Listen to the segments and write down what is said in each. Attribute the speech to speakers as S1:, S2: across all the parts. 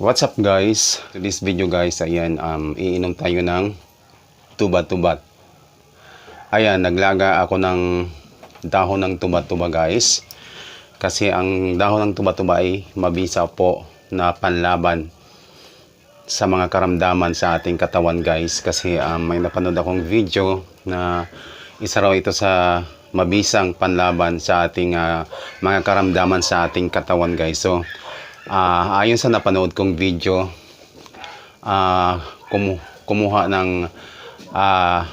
S1: What's up guys? To this video guys, ayan, um, iinom tayo ng tuba-tubat. Ayan, naglaga ako ng dahon ng tuba-tuba guys. Kasi ang dahon ng tuba-tuba ay mabisa po na panlaban sa mga karamdaman sa ating katawan guys. Kasi um, may napanood akong video na isa raw ito sa mabisang panlaban sa ating ah, mga karamdaman sa ating katawan guys. So, Ah, ayon sa napanood kong video, ah, kumu- kumuha ng ah,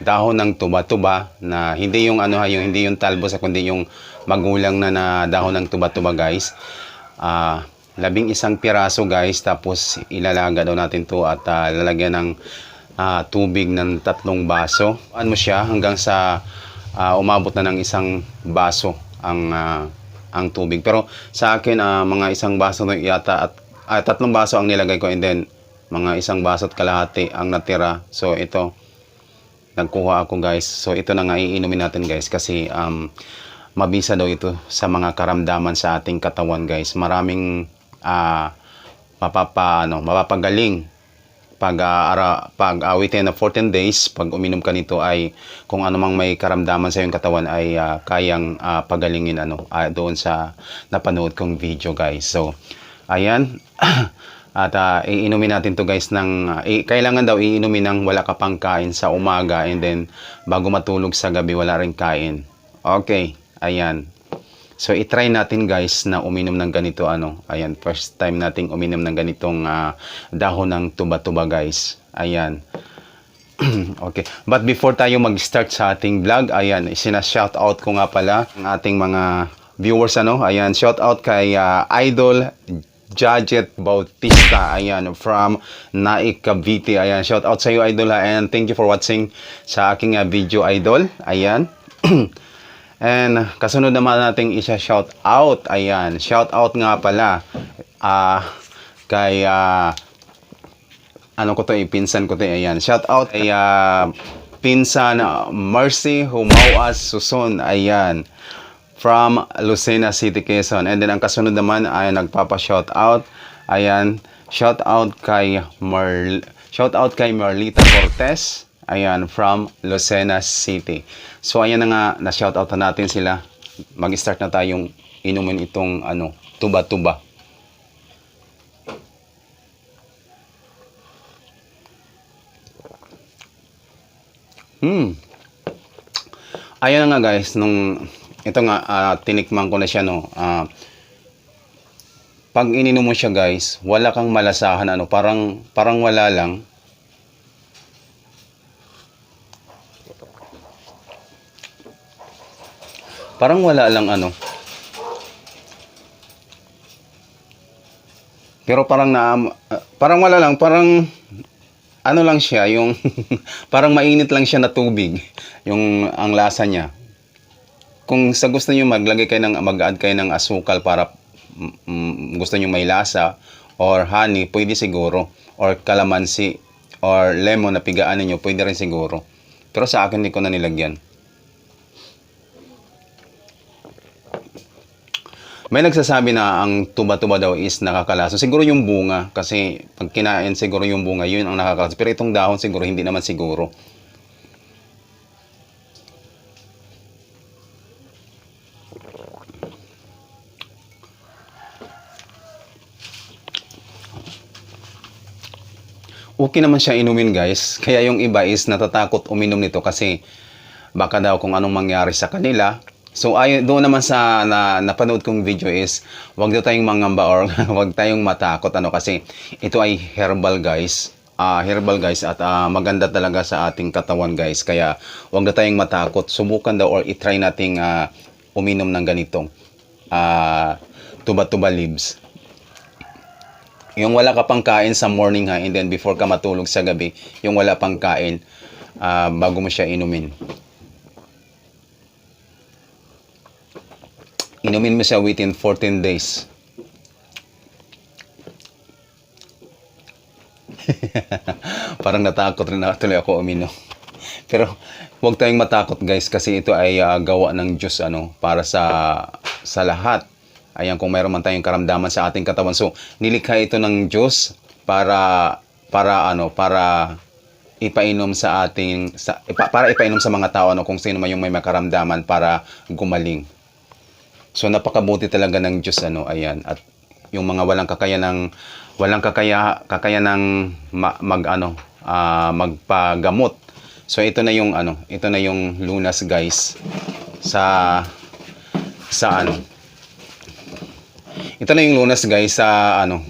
S1: dahon ng tuba-tuba na hindi yung ano ha, yung hindi yung talbos kundi yung magulang na na dahon ng tuba-tuba guys. Ah, labing isang piraso guys tapos ilalaga daw natin to at ah, lalagyan ng ah, tubig ng tatlong baso. Ano siya hanggang sa ah, umabot na ng isang baso ang ah, ang tubig. Pero sa akin, ah, mga isang baso na yata at ah, tatlong baso ang nilagay ko and then mga isang baso at kalahati ang natira. So ito, nagkuha ako guys. So ito na nga iinumin natin guys kasi um, mabisa daw ito sa mga karamdaman sa ating katawan guys. Maraming ah, mapapa, ano, mapapagaling pag ara, pag ah, within na 14 days pag uminom ka nito ay kung ano mang may karamdaman sa iyong katawan ay ah, kayang ah, pagalingin ano ah, doon sa napanood kong video guys. So ayan. At ah, iinumin natin to guys ng ah, i- kailangan daw iinumin ng wala ka pang kain sa umaga and then bago matulog sa gabi wala ring kain. Okay ayan So i-try natin guys na uminom ng ganito ano. Ayan, first time nating uminom ng ganitong ah, dahon ng tuba-tuba guys. Ayan. okay. But before tayo mag-start sa ating vlog, ayan, sina-shout out ko nga pala ang ating mga viewers ano. Ayan, shout out kay ah, Idol Jajet Bautista, ayan, from Naik, Cavite, ayan, shout out sa iyo, Idol, ha, and thank you for watching sa aking ah, video, Idol, ayan, And kasunod naman nating isa shout out. Ayan, shout out nga pala ah kay ah, ano ko to, eh, pinsan ko to. eh, Ayan, shout out kay ah, pinsan ah, Mercy Humawas Suson. Ayan. From Lucena City, Quezon. And then ang kasunod naman ay nagpapa-shout out. Ayan, shout out kay Mar shout out kay Marlita Cortez. Ayan, from Lucena City. So, ayan na nga, na-shoutout na natin sila. Mag-start na tayong inumin itong ano, tuba-tuba. Hmm. Ayan na nga guys, nung ito nga ah, tinikman ko na siya no. Ah, pag ininom mo siya guys, wala kang malasahan ano, parang parang wala lang. Parang wala lang ano. Pero parang na parang wala lang, parang ano lang siya, yung parang mainit lang siya na tubig, yung ang lasa niya. Kung sa gusto niyo maglagay kayo ng mag-add kayo ng asukal para mm, mm, gusto niyo may lasa or honey, pwede siguro or calamansi or lemon na pigaan niyo, pwede rin siguro. Pero sa akin hindi ko na nilagyan. May nagsasabi na ang tuba-tuba daw is nakakalasa. Siguro yung bunga kasi pag kinain siguro yung bunga yun ang nakakalasa. Pero itong dahon siguro hindi naman siguro. Okay naman siya inumin guys. Kaya yung iba is natatakot uminom nito kasi baka daw kung anong mangyari sa kanila. So ayon doon naman sa na, napanood kong video is wag daw tayong mangamba or wag tayong matakot ano kasi ito ay herbal guys. Ah, herbal guys at ah, maganda talaga sa ating katawan guys. Kaya wag daw tayong matakot. Subukan daw or i-try nating ah, uminom ng ganitong ah, tuba-tuba leaves. Yung wala ka pang kain sa morning ha and then before ka matulog sa gabi, yung wala pang kain ah, bago mo siya inumin. Inumin mo siya within 14 days. Parang natakot rin na tuloy ako uminom. Pero huwag tayong matakot guys kasi ito ay ah, gawa ng Diyos ano para sa sa lahat Ayan, kung mayroon man tayong karamdaman sa ating katawan. So, nilikha ito ng Diyos para para ano, para ipainom sa ating sa, para ipainom sa mga tao ano kung sino man yung may makaramdaman para gumaling. So napakabuti talaga ng Diyos ano, ayan. At yung mga walang kakayanang walang kakaya kakayanang ma, mag ano, ah, magpagamot. So ito na yung ano, ito na yung lunas guys sa sa ano. Ito na yung lunas guys sa ano,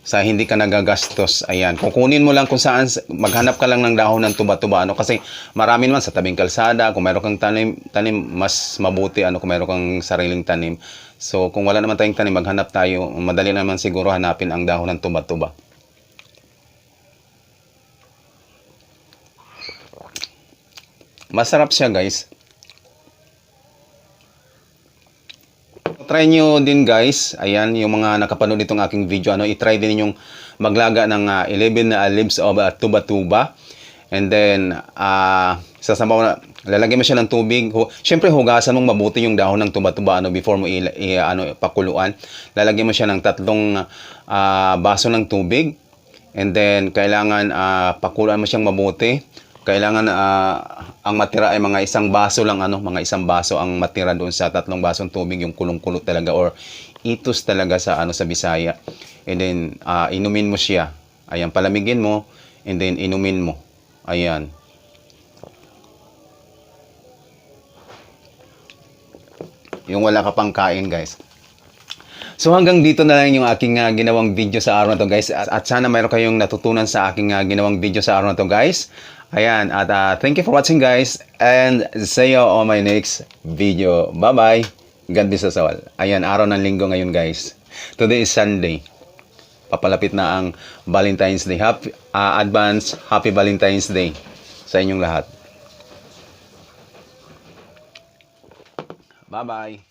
S1: sa hindi ka nagagastos. Ayan. Kukunin mo lang kung saan, maghanap ka lang ng dahon ng tuba-tuba. Ano? Kasi marami naman sa tabing kalsada. Kung meron kang tanim, tanim, mas mabuti ano, kung meron kang sariling tanim. So, kung wala naman tayong tanim, maghanap tayo. Madali naman siguro hanapin ang dahon ng tuba-tuba. Masarap siya guys. Try nyo din guys, ayan, yung mga nakapanood itong aking video, ano, i-try din yung maglaga ng ah, 11 na leaves of ah, tuba-tuba. And then, ah sasabaw na, lalagyan mo siya ng tubig. Hu- Siyempre, hugasan mong mabuti yung dahon ng tuba-tuba ano, before mo ano, pakuluan. Lalagyan mo siya ng tatlong ah, baso ng tubig. And then, kailangan ah, pakuluan mo siyang mabuti. Kailangan ah, ang matira ay mga isang baso lang ano, mga isang baso ang matira doon sa tatlong basong tubig, yung kulong-kulo talaga or itos talaga sa ano sa Bisaya. And then ah, inumin mo siya. Ayan, palamigin mo and then inumin mo. Ayan. Yung wala ka pang kain, guys. So hanggang dito na lang yung aking ah, ginawang video sa araw na to guys at, at sana mayroon kayong natutunan sa aking ah, ginawang video sa araw na to guys. Ayan at ah, thank you for watching guys and see you on my next video. Bye bye. God bless us all. Ayan araw ng linggo ngayon guys. Today is Sunday. Papalapit na ang Valentine's Day. Happy, ah, advance Happy Valentine's Day sa inyong lahat. Bye bye.